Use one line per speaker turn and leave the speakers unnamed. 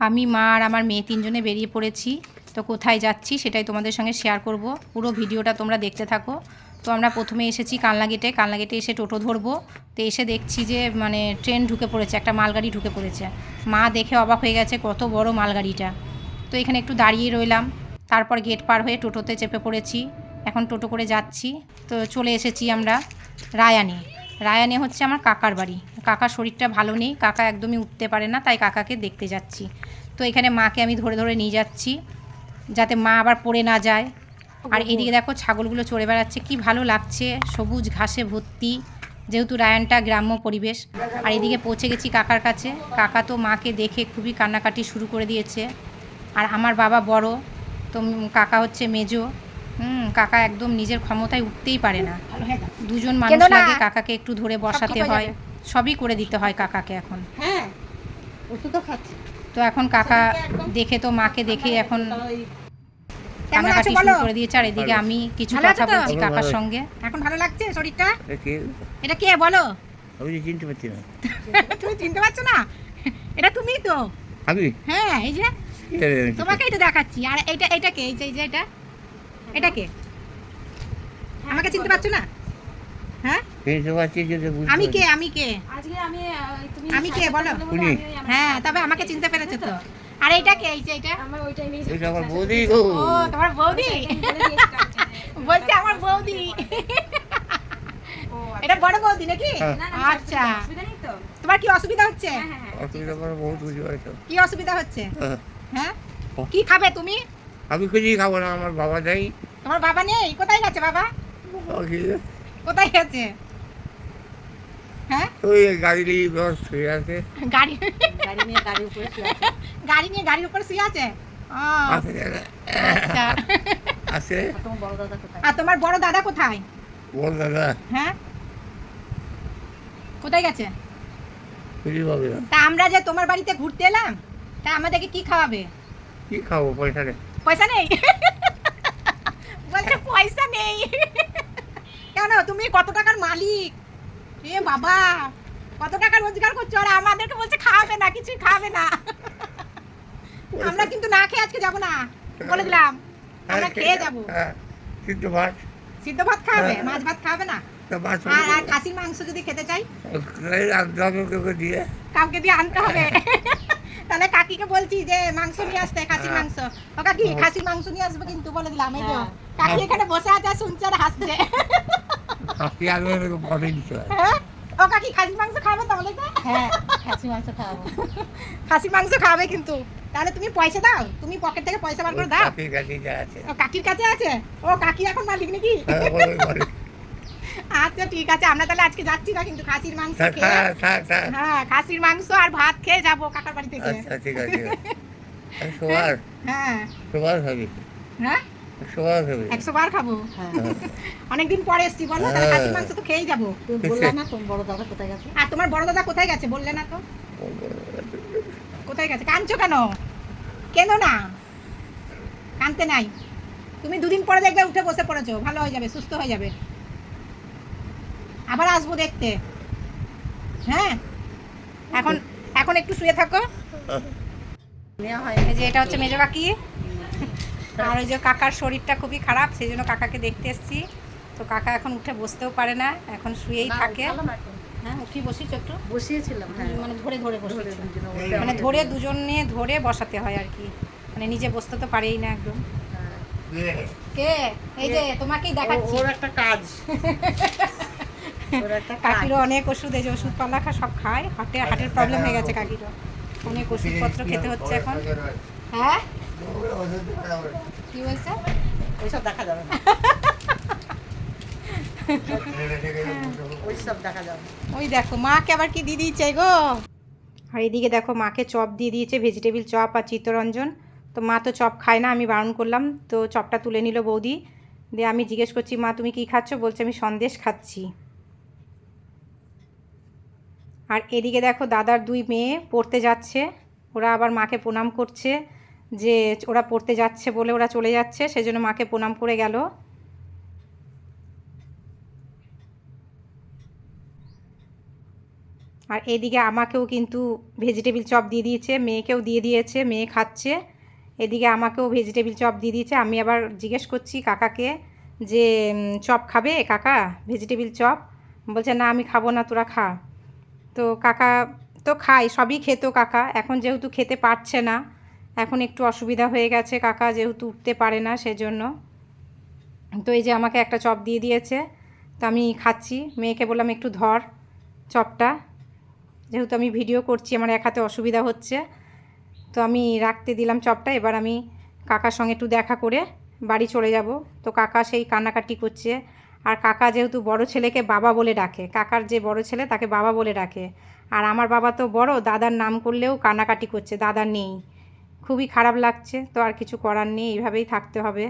আমি, মা আর আমার মেয়ে তিনজনে বেরিয়ে পড়েছি। তো কোথায় যাচ্ছি সেটাই তোমাদের সঙ্গে শেয়ার করব। পুরো ভিডিওটা তোমরা দেখতে থাকো। তো আমরা প্রথমে এসেছি কালনা গেটে গেটে এসে টোটো ধরবো। তো এসে দেখছি যে মানে ট্রেন ঢুকে পড়েছে, একটা মালগাড়ি ঢুকে পড়েছে। মা দেখে অবাক হয়ে গেছে, কত বড় মালগাড়িটা। তো এখানে একটু দাঁড়িয়ে রইলাম। তারপর গেট পার হয়ে টোটোতে চেপে পড়েছি। এখন টোটো করে যাচ্ছি। তো চলে এসেছি আমরা রায়ানে। রায়ানে হচ্ছে আমার কাকার বাড়ি। কাকার শরীরটা ভালো নেই, কাকা একদমই উঠতে পারে না, তাই কাকাকে দেখতে যাচ্ছি। তো এখানে মাকে আমি ধরে ধরে নিয়ে যাচ্ছি, যাতে মা আবার পড়ে না যায়। আর এদিকে দেখো ছাগলগুলো চড়ে বেড়াচ্ছে, কি ভালো লাগছে, সবুজ ঘাসে ভর্তি, যেহেতু রায়ানটা গ্রাম্য পরিবেশ। আর এদিকে পৌঁছে গেছি কাকার কাছে। কাকা তো মাকে দেখে খুবই কান্নাকাটি শুরু করে দিয়েছে। আর আমার বাবা বড়, তো কাকা হচ্ছে মেজো। হুম কাকা একদম নিজের ক্ষমতায় উঠতেই পারে না। দুজন মানুষ লাগে কাকাকে একটু ধরে বসাতে
হয়
সবই করে দিতে হয় কাকাকে এখন।
হ্যাঁ ওষুধও খাচ্ছি।
তো এখন কাকা দেখে তো মাকে দেখে এখন কান্নাকাটি শুরু করে দিয়েছে আর এদিকে আমি কিছু কথা বলছি কাকার সঙ্গে।
এখন ভালো লাগছে শরীরটা? এটা কে বলো?
আমি চিনতে পারছি না।
তুমি চিনতে পারছ না? এটা তুমিই তো?
আমি?
হ্যাঁ এই যে তোমাকেই তো দেখাচ্ছি। আর এটা এটা কে? এই যে এই যে এটা? এটা কে? আমাকে চিনতে পারছ না? হ্যাঁ? আমি কে? আমি কে?
আমি আহ, তুমি
আমি কে? বলো। হ্যাঁ তবে আমাকে চিনতে পেরেছ তো। আর এইটা কে? এই যে এটা
আমার ওই টাইমে
ওইটা আমার বৌদি। গো
ও তোমার বৌদি? বলছে আমার বৌদি। এটা বড় বৌদি নাকি?
হ্যাঁ।
আচ্ছা। তোমার কি অসুবিধা হচ্ছে?
হ্যাঁ হ্যাঁ
অসুবিধা করে বহুত বুঝতে পারছ
কি অসুবিধা হচ্ছে।
হ্যাঁ?
কি খাবে তুমি?
আমি কিছুই খাব না আমার বাবা দেয়
তোমার বাবা নেই? কোথায় গেছে বাবা? কোথায় গেছে? হ্যাঁ?
ওই গাড়ি নিয়ে ব্যস্ত আছে।
গাড়ি
গাড়ি নিয়ে গাড়ির উপরে শুয়ে আছে।
গাড়ি নিয়ে গাড়ির উপর শুয়ে আছে?
আছে
আচ্ছা।
আর তোমার বড় দাদা কোথায়?
বড় দাদা হ্যাঁ? কোথায় গেছে? তা আমরা যে তোমার বাড়িতে ঘুরতে এলাম তা আমাদেরকে কি খাওয়াবে?
কি খাব পয়সা নেই।
পয়সা নেই? বলছে পয়সা নেই। কেন? তুমি কত টাকার মালিক? এ বাবা কত টাকা রোজগার করছ? আর আমাদেরকে বলছে খাওয়াবে না কিছুই খাওয়াবে না। আমরা কিন্তু না খেয়ে আজকে যাব না। বলে দিলাম আমরা খেয়ে যাব।
হ্যাঁ কিন্তু মাছ
সিদ্ধ ভাত খাওয়াবে?
হ্যাঁ।
মাছ ভাত খাওয়াবে না? আর আর খাসির মাংস যদি খেতে চাই? কাউকে দিয়ে আনতে হবে। বলছি যে মাংস নিয়ে আসতে খাসির মাংস। ও কাকি খাসির মাংস নিয়ে আসবে কিন্তু বলে দিলাম এই যে।
হ্যাঁ।
কাকি এখানে বসে আছে শুনছে আর হাসছে।
হাসি আগে দিতে হয়।
হ্যাঁ? ও কাকি খাসির মাংস খাবে তাহলে তো?
হ্যাঁ খাসি মাংস খাওয়াবো।
খাসির মাংস খাবে কিন্তু। তাহলে তুমি পয়সা দাও তুমি পকেট থেকে পয়সা বার করে দাও।
কাকির কাছে আছে।
ও কাকির কাছে আছে? ও কাকি এখন মালিক নাকি
হ্যাঁ, বলে, বলে।
আচ্ছা ঠিক আছে আমরা তাহলে আজকে যাচ্ছি না কিন্তু খাসির মাংস। হ্যাঁ খাসির মাংস আর ভাত খেয়ে যাব কাকার বাড়ি থেকে
আচ্ছা ঠিক আছে আর সবার
হ্যাঁ।
সবার খাবি
হ্যাঁ? একশো বার খাব?
হ্যাঁ।
অনেকদিন পরে এসছি বলো তাহলে খাসির মাংস তো খেয়েই যাব।
তুমি বললা না তোমার বড় দাদা কোথায় গেছে?
আর তোমার বড় দাদা কোথায় গেছে বললে না তো? কোথায় গেছে? কাঁদছো কেন? কেন না। কানতে নাই। তুমি দুদিন পরে দেখবে উঠে বসে পড়েছো। ভালো হয়ে যাবে সুস্থ হয়ে যাবে। আবার আসব দেখতে। হ্যাঁ? এখন এখন একটু শুয়ে থাকো।
হয়
যে এটা হচ্ছে মেজো কাকি। আর ওই যে কাকার শরীরটা খুবই খারাপ সেই জন্য কাকাকে দেখতে এসেছি। তো কাকা এখন উঠে বসতেও পারে না এখন শুয়েই থাকে। হ্যাঁ উঠি বসিস একটু?
বসিয়েছিলাম হ্যাঁ।
মানে ধরে ধরে বসেছি। মানে ধরে দুজনে। ধরে বসাতে হয় আর কি। মানে নিজে বসতে তো পারেই না একদম।
হ্যাঁ।
কে? এই যে তোমাকেই দেখাচ্ছি।
ওর একটা কাজ।
কাকিরও অনেক ওষুধ এই যে ওষুধ পালা খা সব খায়। হাটে হাটের প্রবলেম হয়ে গেছে কাকিরও। অনেক ওষুধপত্র খেতে হচ্ছে এখন। হ্যাঁ? কি বলছে?
ওইসব দেখা যাবে।
ওই দেখো মাকে আবার কি দিয়ে দিয়েছে গো? আর এদিকে দেখো মাকে চপ দিয়ে দিয়েছে ভেজিটেবিল চপ আর চিত্তরঞ্জন। তো মা তো চপ খায় না আমি বারণ করলাম। তো চপটা তুলে নিল বৌদি। দিয়ে আমি জিজ্ঞেস করছি মা তুমি কি খাচ্ছ? বলছে আমি সন্দেশ খাচ্ছি। আর এদিকে দেখো দাদার দুই মেয়ে পড়তে যাচ্ছে। ওরা আবার মাকে প্রণাম করছে যে ওরা পড়তে যাচ্ছে বলে ওরা চলে যাচ্ছে, সেজন্য মাকে প্রণাম করে গেল। আর এদিকে আমাকেও কিন্তু ভেজিটেবিল চপ দিয়ে দিয়েছে, মেয়েকেও দিয়ে দিয়েছে, মেয়ে খাচ্ছে। এদিকে আমাকেও ভেজিটেবিল চপ দিয়ে দিয়েছে। আমি আবার জিজ্ঞেস করছি কাকাকে যে চপ খাবে কাকা? Vegetable chop? বলছে, না, আমি খাব না, তোরা খা। তো কাকা তো খাই সবই খেত কাকা। এখন যেহেতু খেতে পারছে না, এখন একটু অসুবিধা হয়ে গেছে কাকা, যেহেতু উঠতে পারে না সেজন্য। তো এই যে আমাকে একটা চপ দিয়ে দিয়েছে, তো আমি খাচ্ছি। মেয়েকে বললাম, একটু ধর চপটা। যেহেতু আমি ভিডিও করছি, আমার এক হাতে অসুবিধা হচ্ছে। তো আমি রাখতে দিলাম চপটা, এবার আমি কাকার সঙ্গে একটু দেখা করে বাড়ি চলে যাব। তো কাকা সেই কান্নাকাটি করছে আর কাকা যেহেতু বড় ছেলেকে বাবা বলে ডাকে, কাকার যে বড় ছেলে তাকে বাবা বলে ডাকে। আর আমার বাবা তো বড়, দাদার নাম করলেও কানাকাটি করছে, দাদা নেই। খুবই খারাপ লাগছে, তো আর কিছু করার নেই, এইভাবেই থাকতে হবে।